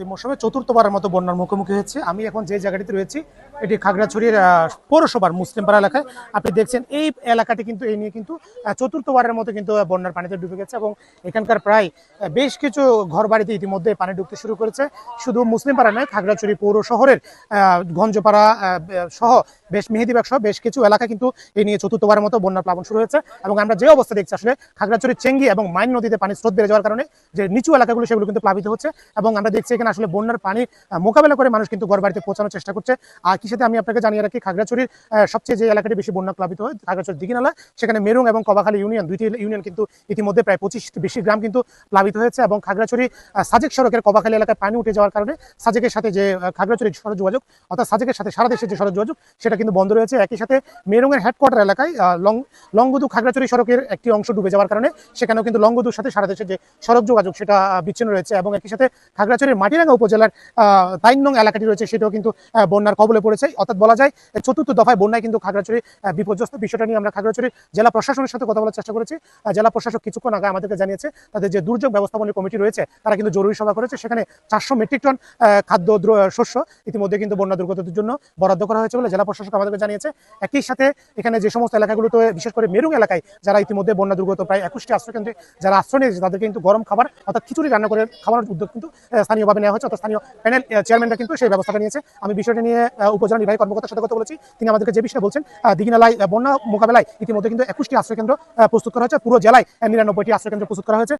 চলতি মৌসুমে চতুর্থবারের মতো বন্যার মুখোমুখি হয়েছে। আমি এখন যে জায়গাটিতে রয়েছি এটি খাগড়াছড়ির পৌরসভার মুসলিমপাড়া এলাকায়। আপনি দেখছেন, এই এলাকাটি কিন্তু, এই নিয়ে কিন্তু চতুর্থবারের মতো কিন্তু বন্যার পানিতে ডুবে গেছে এবং এখানকার প্রায় বেশ কিছু ঘর বাড়িতে ইতিমধ্যে পানি ঢুকতে শুরু করেছে। শুধু মুসলিমপাড়া নয়, খাগড়াছড়ি পৌর শহরের গঞ্জপাড়া সহ বেশ মেহেদিবাগ সহ বেশ কিছু এলাকা কিন্তু এই নিয়ে চতুর্থবারের মতো বন্যার প্লাবন শুরু হয়েছে এবং আমরা যে অবস্থা দেখছি আসলে খাগড়াছড়ির চেঙ্গি এবং মাইন নদীতে পানির স্রোত বেড়ে যাওয়ার কারণে যে নিচু এলাকাগুলো সেগুলো কিন্তু প্লাবিত হচ্ছে এবং আমরা দেখছি এখানে আসলে বন্যার পানি মোকাবেলা করে মানুষ কিন্তু ঘর বাড়িতে পৌঁছানোর চেষ্টা করছে। আর সাথে আমি আপনাকে জানিয়ে রাখি, খাগড়াছড়ির সবচেয়ে যে এলাকাটি বেশি বন্যা প্লাবিত হয় খাগড়াছড়ি দিঘিনালা, সেখানে মেরুং এবং কবাখালী ইউনিয়ন, দুইটি ইউনিয়ন কিন্তু ইতিমধ্যে প্রায় পঁচিশ বেশি গ্রাম কিন্তু প্লাবিত হয়েছে এবং খাগড়াছড়ি সাজেক সড়কের কবাখালী এলাকায় পানি উঠে যাওয়ার কারণে সাজেকের সাথে যে খাগড়াছড়ির সড়ক যোগাযোগ অর্থাৎ সাজেকের সাথে সারা দেশের যে সড়ক যোগাযোগ সেটা কিন্তু বন্ধ রয়েছে। একই সাথে মেরুংয়ের হেডকোয়ার্টার এলাকায় লং, লংগদু খাগড়াছড়ি সড়কের একটি অংশ ডুবে যাওয়ার কারণে সেখানেও কিন্তু লংগদুর সাথে সারা দেশের যে সড়ক যোগাযোগ সেটা বিচ্ছিন্ন রয়েছে এবং একই সাথে খাগড়াছড়ির মাটিরাঙ্গা উপজেলার তাইন এলাকাটি রয়েছে, সেটাও কিন্তু বন্যার কবলে পড়েছে। অর্থাৎ বলা যায় চতুর্থ দফায় বন্যায় কিন্তু খাগড়াছড়ি বিপর্যস্ত। বিষয়টা নিয়ে আমরা খাগড়াছড়ি জেলা প্রশাসনের সাথে কথা বলার চেষ্টা করেছি। জেলা প্রশাসক কিছুক্ষণ আগে আমাদেরকে জানিয়েছে তাদের যে দুর্যোগ ব্যবস্থাপনা কমিটি রয়েছে তারা কিন্তু জরুরি সভা করেছে। সেখানে চারশো মেট্রিক টন খাদ্য শস্য ইতিমধ্যে কিন্তু বন্যা দুর্গতদের জন্য বরাদ্দ করা হয়েছে বলে জেলা প্রশাসক আমাদেরকে জানিয়েছে। একই সাথে এখানে যে সমস্ত এলাকাগুলোতে বিশেষ করে মেরুং এলাকায় যারা ইতিমধ্যে বন্যা দুর্গত প্রায় একুশটি আশ্রয়কেন্দ্রে যারা আশ্রয় নিয়েছে তাদেরকে কিন্তু গরম খাবার অর্থাৎ খিচুড়ি রান্না করে খাওয়ানোর উদ্যোগ কিন্তু স্থানীয়ভাবে নেওয়া হয়েছে। অর্থাৎ স্থানীয় প্যানেল চেয়ারম্যানরা কিন্তু সেই ব্যবস্থাটা নিয়েছে। আমি বিষয়টা নিয়ে আহ, উপজেলা নির্বাহী কর্মকর্তার সাথে কথা বলেছি। তিনি আমাদেরকে যে বিষয়ে বলছেন দিঘিনালায় বন্যা মোকাবেলায় ইতিমধ্যে কিন্তু একুশটি আশ্রয়কেন্দ্র কেন্দ্র প্রস্তুত করা হয়েছে। পুরো জেলায় নিরানব্বইটি আশ্রয়কেন্দ্র প্রস্তুত করা হয়েছে।